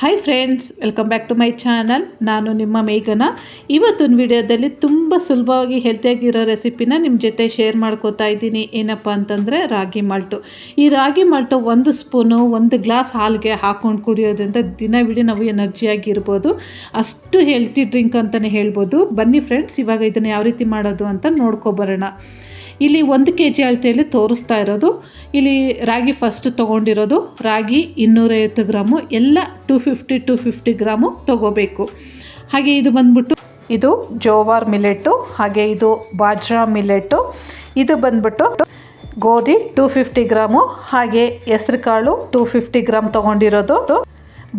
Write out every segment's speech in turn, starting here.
Hi friends welcome back to my channel ನಾನು ನಿಮ್ಮ ಮೇಘನ. ಇವತ್ತಿನ ವಿಡಿಯೋದಲ್ಲಿ ತುಂಬ ಸುಲಭವಾಗಿ ಹೆಲ್ತಿಯಾಗಿರೋ ರೆಸಿಪಿನ ನಿಮ್ಮ ಜೊತೆ ಶೇರ್ ಮಾಡ್ಕೋತಾ ಇದ್ದೀನಿ. ಏನಪ್ಪ ಅಂತಂದರೆ ರಾಗಿ ಮಾಲ್ಟು. ಈ ರಾಗಿ ಮಾಲ್ಟು ಒಂದು ಸ್ಪೂನು ಒಂದು ಗ್ಲಾಸ್ ಹಾಲಿಗೆ ಹಾಕ್ಕೊಂಡು ಕುಡಿಯೋದ್ರಿಂದ ದಿನವಿಡೀ ನಾವು ಎನರ್ಜಿಯಾಗಿರ್ಬೋದು ಅಷ್ಟು ಹೆಲ್ತಿ ಡ್ರಿಂಕ್ ಅಂತಲೇ ಹೇಳ್ಬೋದು. ಬನ್ನಿ ಫ್ರೆಂಡ್ಸ್ ಇವಾಗ ಇದನ್ನು ಯಾವ ರೀತಿ ಮಾಡೋದು ಅಂತ ನೋಡ್ಕೊಬರೋಣ ಇಲ್ಲಿ ಒಂದು ಕೆ ಜಿ ಅಳತೆಯಲ್ಲಿ ತೋರಿಸ್ತಾ ಇರೋದು. ಇಲ್ಲಿ ರಾಗಿ ಫಸ್ಟ್ ತೊಗೊಂಡಿರೋದು. ರಾಗಿ ಇನ್ನೂರೈವತ್ತು ಗ್ರಾಮು, ಎಲ್ಲ two fifty two fifty gram ತೊಗೋಬೇಕು. ಹಾಗೆ ಇದು ಬಂದ್ಬಿಟ್ಟು ಇದು ಜೋವಾರ್ ಮಿಲೆಟ್ಟು ಹಾಗೆ ಇದು ಬಾಜ್ರಾ ಮಿಲೆಟ್ಟು ಇದು ಬಂದ್ಬಿಟ್ಟು ಗೋಧಿ ಟೂ ಫಿಫ್ಟಿ ಗ್ರಾಮು, ಹಾಗೆ ಹೆಸ್ರು ಕಾಳು ಟೂ ಫಿಫ್ಟಿ ಗ್ರಾಮ್ ತೊಗೊಂಡಿರೋದು.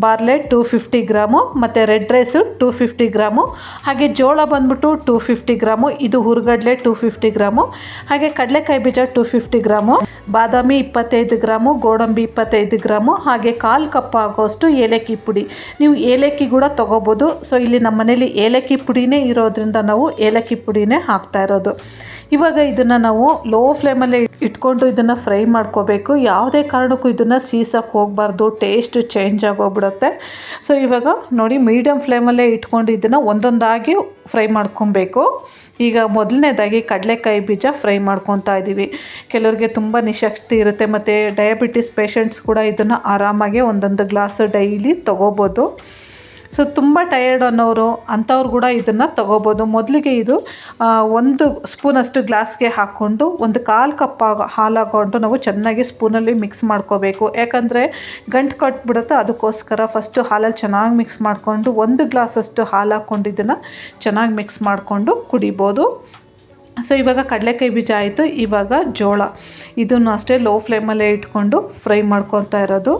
ಬಾರ್ಲೆ ಟೂ ಫಿಫ್ಟಿ ಗ್ರಾಮು, ಮತ್ತು red rice two fifty gram. ಹಾಗೆ ಜೋಳ ಬಂದ್ಬಿಟ್ಟು ಟೂ ಫಿಫ್ಟಿ ಗ್ರಾಮು, ಇದು ಹುರ್ಗಡ್ಲೆ ಟೂ ಫಿಫ್ಟಿ ಗ್ರಾಮು. ಹಾಗೆ ಕಡಲೆಕಾಯಿ ಬೀಜ ಟೂ ಫಿಫ್ಟಿ ಗ್ರಾಮು. ಬಾದಾಮಿ ಇಪ್ಪತ್ತೈದು ಗ್ರಾಮು, ಗೋಡಂಬಿ ಇಪ್ಪತ್ತೈದು ಗ್ರಾಮು, ಹಾಗೆ ಕಾಲು ಕಪ್ ಆಗೋಷ್ಟು ಏಲಕ್ಕಿ ಪುಡಿ. ನೀವು ಏಲಕ್ಕಿ ಕೂಡ ತೊಗೋಬೋದು. ಸೊ ಇಲ್ಲಿ ನಮ್ಮ ಮನೇಲಿ ಏಲಕ್ಕಿ ಪುಡಿನೇ ಇರೋದ್ರಿಂದ ನಾವು ಏಲಕ್ಕಿ ಪುಡಿನೇ ಹಾಕ್ತಾ ಇರೋದು. ಇವಾಗ ಇದನ್ನು ನಾವು ಲೋ ಫ್ಲೇಮಲ್ಲಿ ಇಟ್ಕೊಂಡು ಇದನ್ನು ಫ್ರೈ ಮಾಡ್ಕೋಬೇಕು. ಯಾವುದೇ ಕಾರಣಕ್ಕೂ ಇದನ್ನು ಸೀಸಕ್ಕೆ ಹೋಗಬಾರ್ದು ಟೇಸ್ಟ್ ಚೇಂಜ್ ಆಗೋಗ್ಬಿಡುತ್ತೆ. ಸೊ ಇವಾಗ ನೋಡಿ ಮೀಡಿಯಮ್ ಫ್ಲೇಮಲ್ಲೇ ಇಟ್ಕೊಂಡು ಇದನ್ನು ಒಂದೊಂದಾಗಿ ಫ್ರೈ ಮಾಡ್ಕೊಬೇಕು. ಈಗ ಮೊದಲನೇದಾಗಿ ಕಡಲೆಕಾಯಿ ಬೀಜ ಫ್ರೈ ಮಾಡ್ಕೊತಾ ಇದ್ದೀವಿ ಕೆಲವರಿಗೆ ತುಂಬ ನಿಶಕ್ತಿ ಇರುತ್ತೆ ಮತ್ತು ಡಯಾಬಿಟಿಸ್ ಪೇಷಂಟ್ಸ್ ಕೂಡ ಇದನ್ನು ಆರಾಮಾಗಿ ಒಂದೊಂದು ಗ್ಲಾಸ್ ಡೈಲಿ ತೊಗೋಬೋದು. ಸೊ ತುಂಬ ಟಯರ್ಡ್ ಅನ್ನೋರು ಅಂಥವ್ರು ಕೂಡ ಇದನ್ನು ತೊಗೋಬೋದು. ಮೊದಲಿಗೆ ಇದು ಒಂದು ಸ್ಪೂನಷ್ಟು ಗ್ಲಾಸ್ಗೆ ಹಾಕ್ಕೊಂಡು, ಒಂದು ಕಾಲು ಕಪ್ ಹಾಲು ಹಾಕ್ಕೊಂಡು ನಾವು ಚೆನ್ನಾಗಿ ಸ್ಪೂನಲ್ಲಿ ಮಿಕ್ಸ್ ಮಾಡ್ಕೋಬೇಕು. ಯಾಕಂದರೆ ಗಂಟು ಕಟ್ಬಿಡುತ್ತೆ, ಅದಕ್ಕೋಸ್ಕರ ಫಸ್ಟು ಹಾಲಲ್ಲಿ ಚೆನ್ನಾಗಿ ಮಿಕ್ಸ್ ಮಾಡಿಕೊಂಡು, ಒಂದು ಗ್ಲಾಸಷ್ಟು ಹಾಲು ಹಾಕ್ಕೊಂಡು ಇದನ್ನು ಚೆನ್ನಾಗಿ ಮಿಕ್ಸ್ ಮಾಡಿಕೊಂಡು ಕುಡಿಬೋದು. ಸೊ ಇವಾಗ ಕಡಲೆಕಾಯಿ ಬೀಜ ಆಯಿತು, ಇವಾಗ ಜೋಳ. ಇದನ್ನು ಅಷ್ಟೇ ಲೋ ಫ್ಲೇಮಲ್ಲೇ ಇಟ್ಕೊಂಡು ಫ್ರೈ ಮಾಡ್ಕೊತಾ ಇರೋದು.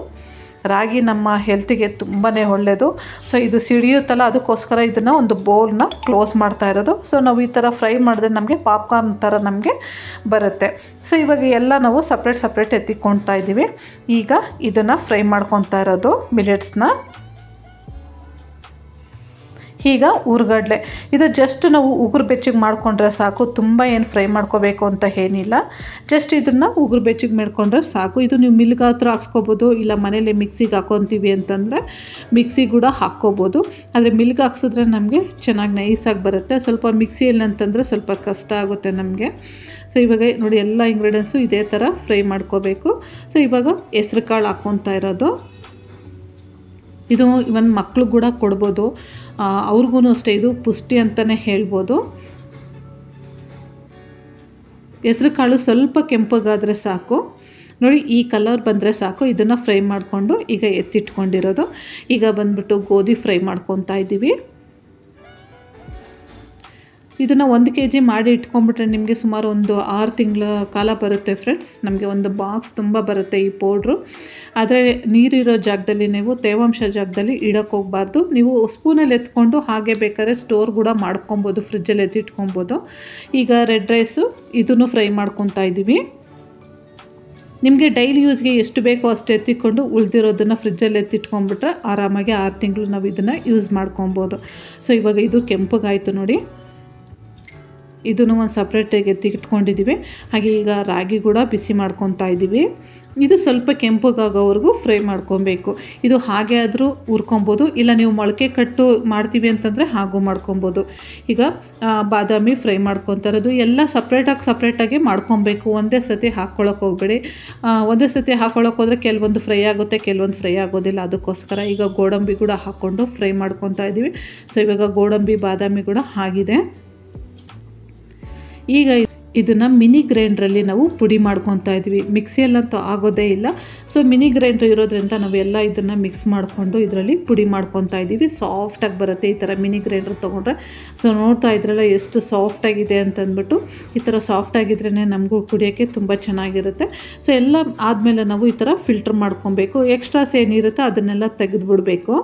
ರಾಗಿ ನಮ್ಮ ಹೆಲ್ತಿಗೆ ತುಂಬಾ ಒಳ್ಳೆಯದು ಸೊ ಇದು ಸಿಡಿಯುತ್ತಲ್ಲ, ಅದಕ್ಕೋಸ್ಕರ ಇದನ್ನು ಒಂದು ಬೌಲ್ನ ಕ್ಲೋಸ್ ಮಾಡ್ತಾ ಇರೋದು. ಸೊ ನಾವು ಈ ಥರ ಫ್ರೈ ಮಾಡಿದ್ರೆ ನಮಗೆ ಪಾಪ್ಕಾರ್ನ್ ಥರ ನಮಗೆ ಬರುತ್ತೆ. ಸೊ ಇವಾಗ ಎಲ್ಲ ನಾವು ಸಪ್ರೇಟ್ ಸಪ್ರೇಟ್ ಎತ್ತಿಕೊಳ್ತಾ ಇದ್ದೀವಿ. ಈಗ ಇದನ್ನು ಫ್ರೈ ಮಾಡ್ಕೊತಾ ಇರೋದು ಮಿಲೆಟ್ಸ್ನ ಈಗ ಊರ್ಗಡ್ಲೆ. ಇದು ಜಸ್ಟ್ ನಾವು ಉಗುರು ಬೆಚ್ಚಿಗೆ ಮಾಡಿಕೊಂಡ್ರೆ ಸಾಕು, ತುಂಬ ಏನು ಫ್ರೈ ಮಾಡ್ಕೋಬೇಕು ಅಂತ ಏನಿಲ್ಲ. ಜಸ್ಟ್ ಇದನ್ನು ಉಗುರು ಬೆಚ್ಚಿಗೆ ಮಾಡ್ಕೊಂಡ್ರೆ ಸಾಕು. ಇದು ನೀವು ಮಿಲ್ಗೆ ಹತ್ರ ಹಾಕ್ಸ್ಕೊಬೋದು, ಇಲ್ಲ ಮನೇಲಿ ಮಿಕ್ಸಿಗೆ ಹಾಕೊತೀವಿ ಅಂತಂದರೆ ಮಿಕ್ಸಿ ಕೂಡ ಹಾಕ್ಕೋಬೋದು. ಆದರೆ ಮಿಲ್ಗೆ ಹಾಕ್ಸಿದ್ರೆ ನಮಗೆ ಚೆನ್ನಾಗಿ ನೈಸಾಗಿ ಬರುತ್ತೆ. ಸ್ವಲ್ಪ ಮಿಕ್ಸಿಯಲ್ಲಿ ಅಂತಂದರೆ ಸ್ವಲ್ಪ ಕಷ್ಟ ಆಗುತ್ತೆ ನಮಗೆ. ಸೊ ಇವಾಗ ನೋಡಿ ಎಲ್ಲ ಇಂಗ್ರೀಡಿಯೆಂಟ್ಸು ಇದೇ ಥರ ಫ್ರೈ ಮಾಡ್ಕೋಬೇಕು. ಸೊ ಇವಾಗ ಹೆಸ್ರು ಕಾಳು ಹಾಕ್ಕೊತಾ ಇರೋದು. ಇದು ಇವನ್ ಮಕ್ಕಳು ಕೂಡ ಕೊಡ್ಬೋದು. ಅವ್ರಿಗೂ ಅಷ್ಟೇ, ಇದು ಪುಷ್ಟಿ ಅಂತಲೇ ಹೇಳ್ಬೋದು. ಹೆಸ್ರು ಕಾಳು ಸ್ವಲ್ಪ ಕೆಂಪಗಾದರೆ ಸಾಕು. ನೋಡಿ, ಈ ಕಲರ್ ಬಂದರೆ ಸಾಕು. ಇದನ್ನು ಫ್ರೈ ಮಾಡಿಕೊಂಡು ಈಗ ಎತ್ತಿಟ್ಕೊಂಡಿರೋದು. ಈಗ ಬಂದ್ಬಿಟ್ಟು ಗೋಧಿ ಫ್ರೈ ಮಾಡ್ಕೊತಾ ಇದ್ದೀವಿ. ಇದನ್ನು ಒಂದು ಕೆ ಜಿ ಮಾಡಿ ಇಟ್ಕೊಂಡ್ಬಿಟ್ರೆ ನಿಮಗೆ ಸುಮಾರು ಒಂದು ಆರು ತಿಂಗಳ ಕಾಲ ಬರುತ್ತೆ ಫ್ರೆಂಡ್ಸ್ ನಮಗೆ ಒಂದು ಬಾಕ್ಸ್ ತುಂಬ ಬರುತ್ತೆ ಈ ಪೌಡ್ರು ಆದರೆ ನೀರಿರೋ ಜಾಗದಲ್ಲಿ ನೀವು, ತೇವಾಂಶ ಜಾಗದಲ್ಲಿ ಇಡೋಕ್ಕೆ ಹೋಗಬಾರ್ದು. ನೀವು ಸ್ಪೂನಲ್ಲಿ ಎತ್ಕೊಂಡು ಹಾಗೆ ಬೇಕಾದ್ರೆ ಸ್ಟೋರ್ ಕೂಡ ಮಾಡ್ಕೊಬೋದು ಫ್ರಿಜ್ಜಲ್ಲಿ ಎತ್ತಿಟ್ಕೊಬೋದು ಈಗ ರೆಡ್ ರೈಸು ಇದನ್ನು ಫ್ರೈ ಮಾಡ್ಕೊತಾ ಇದ್ದೀವಿ ನಿಮಗೆ ಡೈಲಿ ಯೂಸ್ಗೆ ಎಷ್ಟು ಬೇಕೋ ಅಷ್ಟು ಎತ್ತಿಕೊಂಡು ಉಳಿದಿರೋದನ್ನು ಫ್ರಿಜ್ಜಲ್ಲಿ ಎತ್ತಿಟ್ಕೊಂಡ್ಬಿಟ್ರೆ ಆರಾಮಾಗಿ ಆರು ತಿಂಗಳು ನಾವು ಇದನ್ನು ಯೂಸ್ ಮಾಡ್ಕೊಬೋದು. ಸೊ ಇವಾಗ ಇದು ಕೆಂಪಗಾಯಿತು ನೋಡಿ. ಇದನ್ನು ಒಂದು ಸಪ್ರೇಟಾಗಿ ಎತ್ತಿಟ್ಕೊಂಡಿದ್ದೀವಿ. ಹಾಗೆ ಈಗ ರಾಗಿ ಕೂಡ ಬಿಸಿ ಮಾಡ್ಕೊತಾ ಇದ್ದೀವಿ. ಇದು ಸ್ವಲ್ಪ ಕೆಂಪಗಾಗೋವರೆಗೂ ಫ್ರೈ ಮಾಡ್ಕೊಬೇಕು. ಇದು ಹಾಗೆ ಆದರೂ ಹುರ್ಕೊಬೋದು, ಇಲ್ಲ ನೀವು ಮೊಳಕೆ ಕಟ್ಟು ಮಾಡ್ತೀವಿ ಅಂತಂದರೆ ಹಾಗೂ ಮಾಡ್ಕೊಬೋದು. ಈಗ ಬಾದಾಮಿ ಫ್ರೈ ಮಾಡ್ಕೊತಾರದು ಎಲ್ಲ ಸಪ್ರೇಟಾಗಿ ಸಪ್ರೇಟಾಗಿ ಮಾಡ್ಕೊಬೇಕು. ಒಂದೇ ಸತಿ ಹಾಕ್ಕೊಳಕ್ಕೆ ಹೋಗ್ಬೇಡಿ. ಒಂದೇ ಸತಿ ಹಾಕ್ಕೊಳಕ್ಕೆ ಹೋದರೆ ಕೆಲವೊಂದು ಫ್ರೈ ಆಗುತ್ತೆ, ಕೆಲವೊಂದು ಫ್ರೈ ಆಗೋದಿಲ್ಲ. ಅದಕ್ಕೋಸ್ಕರ ಈಗ ಗೋಡಂಬಿ ಕೂಡ ಹಾಕ್ಕೊಂಡು ಫ್ರೈ ಮಾಡ್ಕೊತಾ ಇದ್ದೀವಿ. ಸೊ ಇವಾಗ ಗೋಡಂಬಿ, ಬಾದಾಮಿ ಕೂಡ ಆಗಿದೆ. ಈಗ ಇದನ್ನು ಮಿನಿ ಗ್ರೈಂಡ್ರಲ್ಲಿ ನಾವು ಪುಡಿ ಮಾಡ್ಕೊತಾ ಇದ್ವಿ. ಮಿಕ್ಸಿಯಲ್ಲಂತೂ ಆಗೋದೇ ಇಲ್ಲ. ಸೊ ಮಿನಿ ಗ್ರೈಂಡ್ರ್ ಇರೋದ್ರಿಂದ ನಾವೆಲ್ಲ ಇದನ್ನು ಮಿಕ್ಸ್ ಮಾಡಿಕೊಂಡು ಇದರಲ್ಲಿ ಪುಡಿ ಮಾಡ್ಕೊತಾ ಇದ್ದೀವಿ. ಸಾಫ್ಟಾಗಿ ಬರುತ್ತೆ ಈ ಥರ ಮಿನಿ ಗ್ರೈಂಡ್ರ್ ತೊಗೊಂಡ್ರೆ. ಸೊ ನೋಡ್ತಾ ಇದ್ರಲ್ಲ ಎಷ್ಟು ಸಾಫ್ಟಾಗಿದೆ ಅಂತಂದ್ಬಿಟ್ಟು ಈ ಥರ ಸಾಫ್ಟಾಗಿದ್ರೇ ನಮಗೂ ಕುಡಿಯೋಕ್ಕೆ ತುಂಬ ಚೆನ್ನಾಗಿರುತ್ತೆ. ಸೊ ಎಲ್ಲ ಆದಮೇಲೆ ನಾವು ಈ ಥರ ಫಿಲ್ಟ್ರ್ ಮಾಡ್ಕೊಬೇಕು. ಎಕ್ಸ್ಟ್ರಾಸ್ ಏನಿರುತ್ತೆ ಅದನ್ನೆಲ್ಲ ತೆಗೆದುಬಿಡಬೇಕು.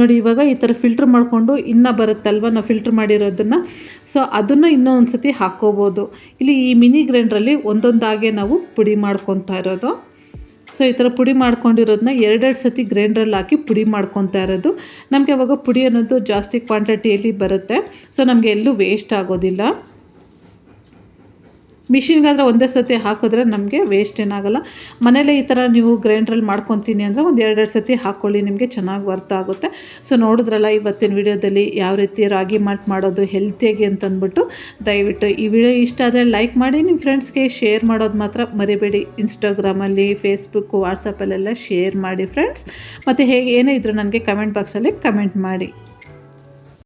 ನೋಡಿ, ಇವಾಗ ಈ ಥರ ಫಿಲ್ಟ್ರ್ ಮಾಡಿಕೊಂಡು ಇನ್ನೂ ಬರುತ್ತಲ್ವ ನಾವು ಫಿಲ್ಟ್ರ್ ಮಾಡಿರೋದನ್ನು? ಸೊ ಅದನ್ನು ಇನ್ನೂ ಒಂದು ಸತಿ ಹಾಕ್ಕೋಬೋದು. ಇಲ್ಲಿ ಈ ಮಿನಿ ಗ್ರೈಂಡ್ರಲ್ಲಿ ಒಂದೊಂದಾಗೆ ನಾವು ಪುಡಿ ಮಾಡ್ಕೊತಾ ಇರೋದು. ಸೊ ಈ ಥರ ಪುಡಿ ಮಾಡ್ಕೊಂಡಿರೋದನ್ನ ಎರಡೆರಡು ಸತಿ ಗ್ರೈಂಡ್ರಲ್ಲಿ ಹಾಕಿ ಪುಡಿ ಮಾಡ್ಕೊತಾ ಇರೋದು. ನಮಗೆ ಅವಾಗ ಪುಡಿ ಅನ್ನೋದು ಜಾಸ್ತಿ ಕ್ವಾಂಟಿಟಿಯಲ್ಲಿ ಬರುತ್ತೆ. ಸೊ ನಮಗೆ ಎಲ್ಲೂ ವೇಸ್ಟ್ ಆಗೋದಿಲ್ಲ. ಮಿಷಿನ್ಗಾದ್ರೆ ಒಂದೇ ಸತಿ ಹಾಕಿದ್ರೆ ನಮಗೆ ವೇಸ್ಟ್ ಏನಾಗಲ್ಲ. ಮನೇಲೆ ಈ ಥರ ನೀವು ಗ್ರೈಂಡ್ರಲ್ಲಿ ಮಾಡ್ಕೊತೀನಿ ಅಂದರೆ ಒಂದು ಎರಡೆರಡು ಸತಿ ಹಾಕ್ಕೊಳ್ಳಿ ನಿಮಗೆ ಚೆನ್ನಾಗಿ ವರ್ತ ಆಗುತ್ತೆ. ಸೊ ನೋಡಿದ್ರಲ್ಲ, ಇವತ್ತಿನ ವಿಡಿಯೋದಲ್ಲಿ ಯಾವ ರೀತಿ ರಾಗಿ ಮಾಲ್ಟ್ ಮಾಡೋದು ಹೆಲ್ತಿಯಾಗಿ ಅಂತಂದ್ಬಿಟ್ಟು ದಯವಿಟ್ಟು ಈ ವಿಡಿಯೋ ಇಷ್ಟ ಆದರೆ ಲೈಕ್ ಮಾಡಿ ನಿಮ್ಮ ಫ್ರೆಂಡ್ಸ್ಗೆ ಶೇರ್ ಮಾಡೋದು ಮಾತ್ರ ಮರಿಬೇಡಿ. ಇನ್ಸ್ಟಾಗ್ರಾಮಲ್ಲಿ ಫೇಸ್ಬುಕ್ಕು ವಾಟ್ಸಪ್ಪಲ್ಲೆಲ್ಲ ಶೇರ್ ಮಾಡಿ ಫ್ರೆಂಡ್ಸ್ ಮತ್ತು ಹೇಗೆ ಏನೇ ಇದ್ದರೂ ನನಗೆ ಕಮೆಂಟ್ ಬಾಕ್ಸಲ್ಲಿ ಕಮೆಂಟ್ ಮಾಡಿ.